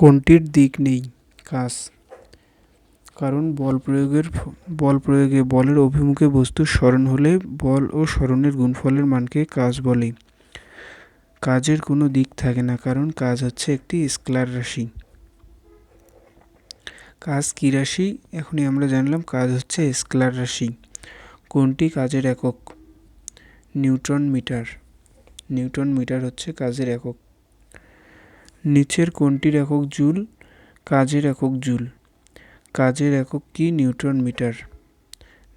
কোনটির দিক নেই? কাজ। কারণ বল প্রয়োগের বল প্রয়োগে বলের অভিমুখে বস্তুর সরণ হলে বল ও সরণের গুণফলের মানকে কাজ বলে। কাজের কোনো দিক থাকে না, কারণ কাজ হচ্ছে একটি স্কেলার রাশি। কাজ কী রাশি? এখনই আমরা জানলাম কাজ হচ্ছে স্কেলার রাশি। কোনটি কাজের একক? Newton metre. নিউটন মিটার হচ্ছে কাজের একক। নিচের কোনটির একক জুল, কাজের একক জুল। কাজের একক কি? Newton metre.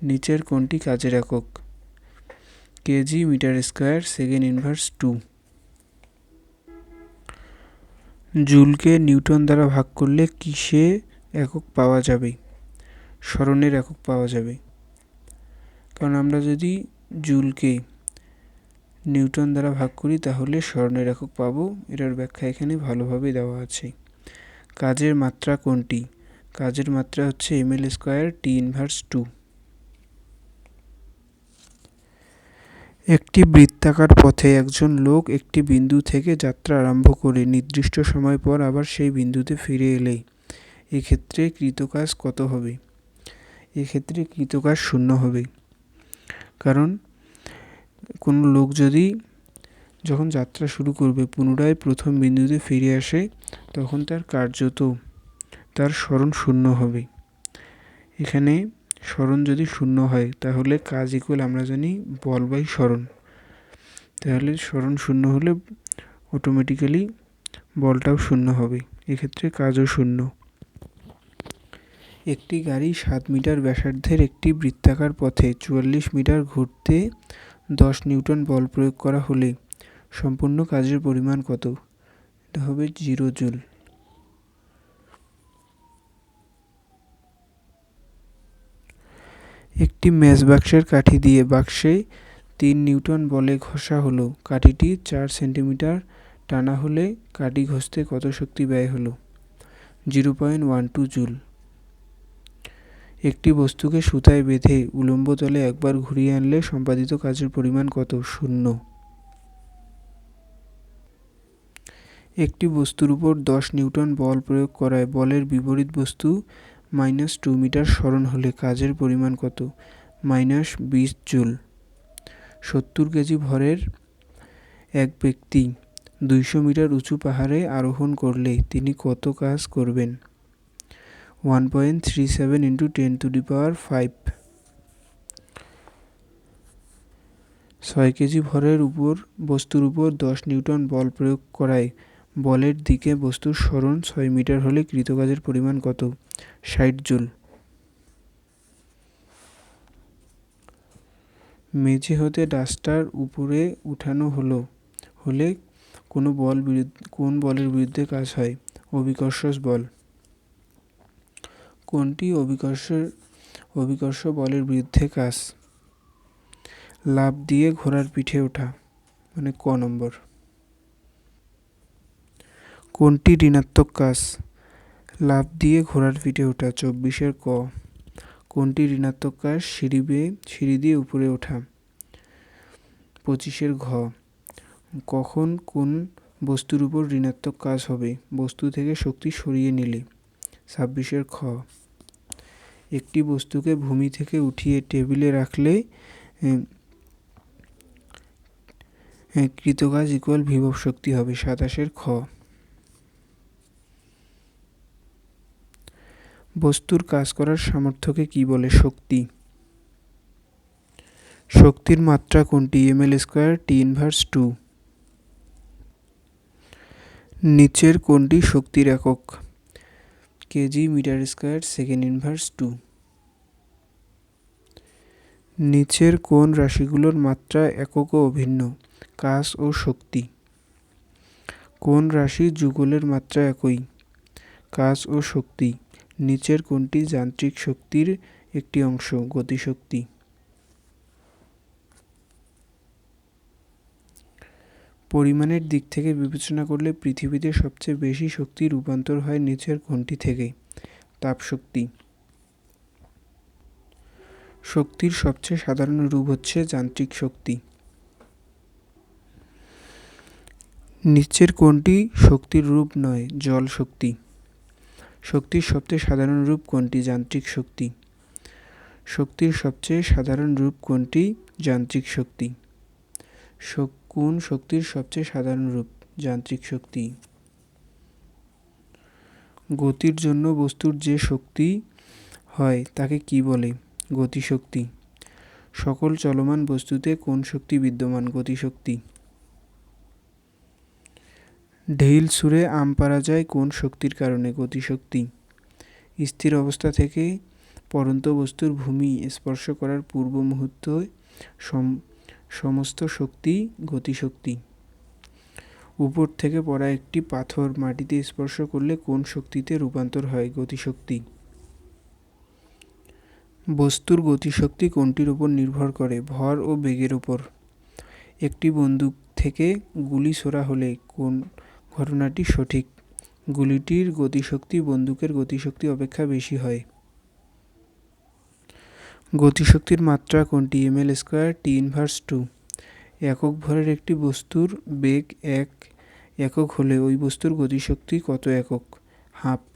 নিচের কোনটি কাজের একক। KG metre square second inverse two. জুলকে newton দ্বারা ভাগ করলে কিসে একক পাওয়া যাবে? স্মরণের একক পাওয়া যাবে। কারণ আমরা যদি জুলকে নিউটন দ্বারা ভাগ করি, তাহলে স্মরণের একক পাবো। এটার ব্যাখ্যা এখানে ভালোভাবে দেওয়া আছে। কাজের মাত্রা কোনটি? কাজের মাত্রা হচ্ছে M L square T inverse two একটি বৃত্তাকার পথে একজন লোক একটি বিন্দু থেকে যাত্রা আরম্ভ করে, নির্দিষ্ট সময় পর আবার সেই বিন্দুতে ফিরে এলে। এক্ষেত্রে কৃতকাজ কত হবে? এক্ষেত্রে কৃতকাজ শূন্য হবে। কারণ কোনো লোক যদি যখন যাত্রা শুরু করবে, পুনরায় প্রথম বিন্দুতে ফিরে আসে, তখন তার কার্যত তার স্মরণ শূন্য হবে। এখানে স্মরণ যদি শূন্য হয়, তাহলে কাজ ইকুয়াল আমরা জানি বল বাই স্মরণ। তাহলে স্মরণ শূন্য হলে অটোমেটিক্যালি বলটাও শূন্য হবে। এক্ষেত্রে কাজও শূন্য। একটি গাড়ি সাত মিটার ব্যাসার্ধের একটি বৃত্তাকার পথে চুয়াল্লিশ মিটার ঘুরতে দশ নিউটন বল প্রয়োগ করা হলে সম্পূর্ণ কাজের পরিমাণ কত? এটা হবে জিরো জুল। একটি ম্যাচ বাক্সের কাঠি দিয়ে বাক্সে তিন নিউটন বলে ঘষা হলো। কাঠিটি চার সেন্টিমিটার টানা হলে কাঠি ঘষতে কত শক্তি ব্যয় হলো? Zero point one two joule. একটি বস্তুকে সুতায় বেঁধে উলম্ব তলে একবার ঘুরিয়ে আনলে সম্পাদিত কাজের পরিমাণ কত? শূন্য। একটি বস্তুর উপর দশ নিউটন বল প্রয়োগ করায় বলের বিপরীত বস্তু মাইনাস টু মিটার স্মরণ হলে কাজের পরিমাণ কত? মাইনাস বিশ জুল। সত্তর কেজি ভরের এক ব্যক্তি দুইশো মিটার উঁচু পাহাড়ে আরোহণ করলে তিনি কত কাজ করবেন? One point three seven into ten to the power five ছয় কেজি ভরের উপর, বস্তুর উপর দশ নিউটন বল প্রয়োগ করায় বলের দিকে বস্তুর সরণ ছয় মিটার হলে কৃতকাজের পরিমাণ কত? ষাট জুল। মেঝে হতে ডাস্টার উপরে উঠানো হলো, হলে কোনো বল কোন বলের বিরুদ্ধে কাজ হয়? অভিকর্ষ বল। কোনটি অভিকর্ষের, অভিকর্ষ বলের বিরুদ্ধে কাজ? লাভ দিয়ে ঘোড়ার পিঠে ওঠা মানে ক নম্বর। কোনটি ঋণাত্মক কাজ? লাভ দিয়ে ঘোড়ার পিঠে ওঠা, চব্বিশের ক। কোনটি ঋণাত্মক কাজ? সিঁড়ি বেয়ে, সিঁড়ি দিয়ে উপরে ওঠা। পঁচিশের ঘ। কখন কোন বস্তুর উপর ঋণাত্মক কাজ হবে? বস্তু থেকে শক্তি সরিয়ে নিলে। ছাব্বিশের খ। একটি বস্তুকে ভূমি থেকে উঠিয়ে টেবিলে রাখলে কৃতকাজ ইকুয়াল বিভব শক্তি হবে সাতাশের খ। বস্তুর কাজ করার সামর্থ্যকে কি বলে শক্তি? শক্তির মাত্রা কোনটি? M L square T inverse two নিচের কোনটি শক্তির একক? KG metre square second inverse two নিচের কোন রাশিগুলোর মাত্রা একক ও অভিন্ন কাজ ও শক্তি। কোন রাশি যুগলের মাত্রা একই কাজ ও শক্তি। নিচের কোনটি যান্ত্রিক শক্তির একটি অংশ, গতিশক্তি। পরিমাণের দিক থেকে বিবেচনা করলে পৃথিবীতে সবচেয়ে বেশি শক্তি রূপান্তর হয় নিচের কোনটি থেকে তাপশক্তি। শক্তির সবচেয়ে সাধারণ রূপ হচ্ছে যান্ত্রিক শক্তি। নিচের কোনটি শক্তির রূপ নয়, জল শক্তি। শক্তির সবচেয়ে সাধারণ রূপ কোনটি যান্ত্রিক শক্তি। শক্তির সবচেয়ে সাধারণ রূপ কোনটি যান্ত্রিক শক্তি। শক- কোন শক্তির সবচেয়ে সাধারণ রূপ? যান্ত্রিক শক্তি। গতির জন্য বস্তুর যে শক্তি হয়, তাকে কি বলে? গতিশক্তি। সকল চলমান বস্তুতে কোন শক্তি বিদ্যমান? গতিশক্তি। ঢিল ছুঁড়ে আম পারা যায় কোন শক্তির কারণে? গতিশক্তি। স্থির অবস্থা থেকে পরন্ত বস্তুর ভূমি স্পর্শ করার পূর্ব মুহূর্ত সমস্ত শক্তি গতিশক্তি। উপর থেকে পড়া একটি পাথর মাটিতে স্পর্শ করলে কোন শক্তিতে রূপান্তর হয় গতিশক্তি? বস্তুর গতিশক্তি কোনটির উপর নির্ভর করে? ভর ও বেগের উপর। একটি বন্দুক থেকে গুলি ছোড়া হলে কোন ঘটনাটি সঠিক? গুলিটির গতিশক্তি বন্দুকের গতিশক্তি অপেক্ষা বেশি হয়। গতিশক্তির মাত্রা কোনটি? M L square T inverse two একক ভরের একটি বস্তুর বেগ এক। একক হলে ওই বস্তুর গতিশক্তি কত একক? হাফ